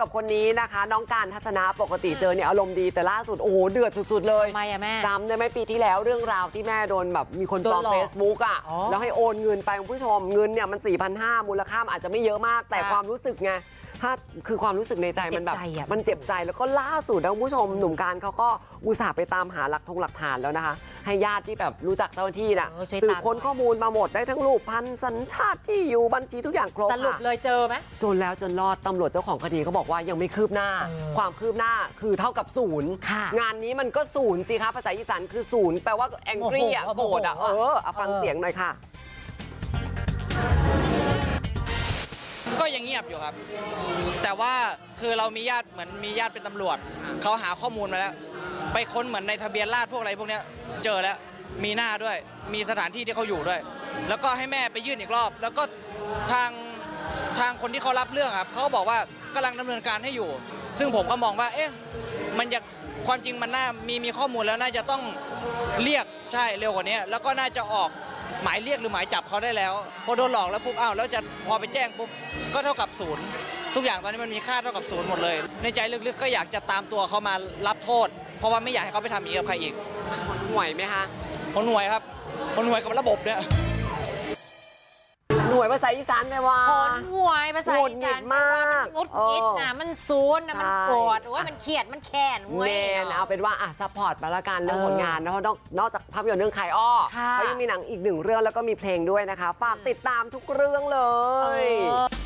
กับคนนี้นะคะ น้องการทัศนะปกติเจอเนี่ยอารมณ์ดีแต่ล่าสุดโอ้โหเดือดสุด ๆ เลยทำไมอะแม่ จำได้ไหมปีที่แล้วเรื่องราวที่แม่โดนแบบมีคนปลอมโดนหลอกเฟซบุ๊กอะอ๋อแล้วให้โอนเงินไปคุณผู้ชมเงินเนี่ยมัน4 5 0 0มูลค่ามันอาจจะไม่เยอะมากแต่ค่ะ ความรู้สึกไง ถ้าคือความรู้สึกในใจมันแบบ เจ็บใจอะ มันเจ็บใจแล้วก็ล่าสุดนะคุณผู้ชมหนุ่มการเขาก็อุตส่าห์ไปตามหาหลักทงหลักฐานแล้วนะคะ ให้ญาติที่แบบรู้จักเจ้าหน้าที่น่ะเออช่วยสืบตาม ค้นข้อมูลมาหมดได้ทั้งรูปพันสัญชาติที่อยู่บัญชีทุกอย่างครบสรุปค่ะ เลยเจอไหม จนแล้วจนรอดตำรวจเจ้าของคดีเขาบอกว่ายังไม่คืบหน้า เออความคืบหน้าคือเท่ากับศูนย์ค่ะ งานนี้มันก็ศูนย์สิคะภาษาอีสานคือศูนย์แปลว่าแองกี้อะโอ้โกโหรธอะโอ้เอโห อเอาฟังเออเสียงหน่อยค่ะ ยังเงียบอยู่ครับ แต่ว่าคือเรามีญาติเหมือนมีญาติเป็นตำรวจเขาหาข้อมูลมาแล้ว ไปค้นเหมือนในทะเบียนราษฎร์พวกอะไรพวกเนี้ยเจอแล้วมีหน้าด้วย มีสถานที่ที่เขาอยู่ด้วย แล้วก็ให้แม่ไปยื่นอีกรอบ แล้วก็ทางทางคนที่เขารับเรื่องครับเขาบอกว่ากำลังดำเนินการให้อยู่ ซึ่งผมก็มองว่า เอ๊ะมันจะความจริงมันน่ามีมีข้อมูลแล้วน่าจะต้องเรียกใช่เร็วกว่านี้ แล้วก็น่าจะออก หมายเรียกหรือหมายจับเขาได้แล้วพอโดนหลอกแล้วปุ๊บอ้าวแล้วจะพอไปแจ้งปุ๊บก็เท่ากับศูนย์ทุกอย่างตอนนี้มันมีค่าเท่ากับศูนย์หมดเลย ในใจลึกๆก็อยากจะตามตัวเขามารับโทษ เพราะว่าไม่อยากให้เขาไปทำอีกกับใครอีกห่วยไหมคะ คนหน่วยครับ คนหน่วยกับระบบเนี่ยหน่ วยภาษาอีสานแปลว่าผลหวยภาษาหงุดอีหงิสาดนมากงุดหงิดนะมันซูนนะมันใช่ โกรธโอ้ยมันเครียดมันแค้นเว้เมยนเอาเป็นว่าอะซัพพอร์ตมาละกันเรื่องเออผลงานนะเพราะนอกนอกจากภาพยนตร์เรื่องขายอ้อค่ะ เขายังมีหนังอีกหนึ่งเรื่องแล้วก็มีเพลงด้วยนะคะ ฝากติดตามทุกเรื่องเลยเออ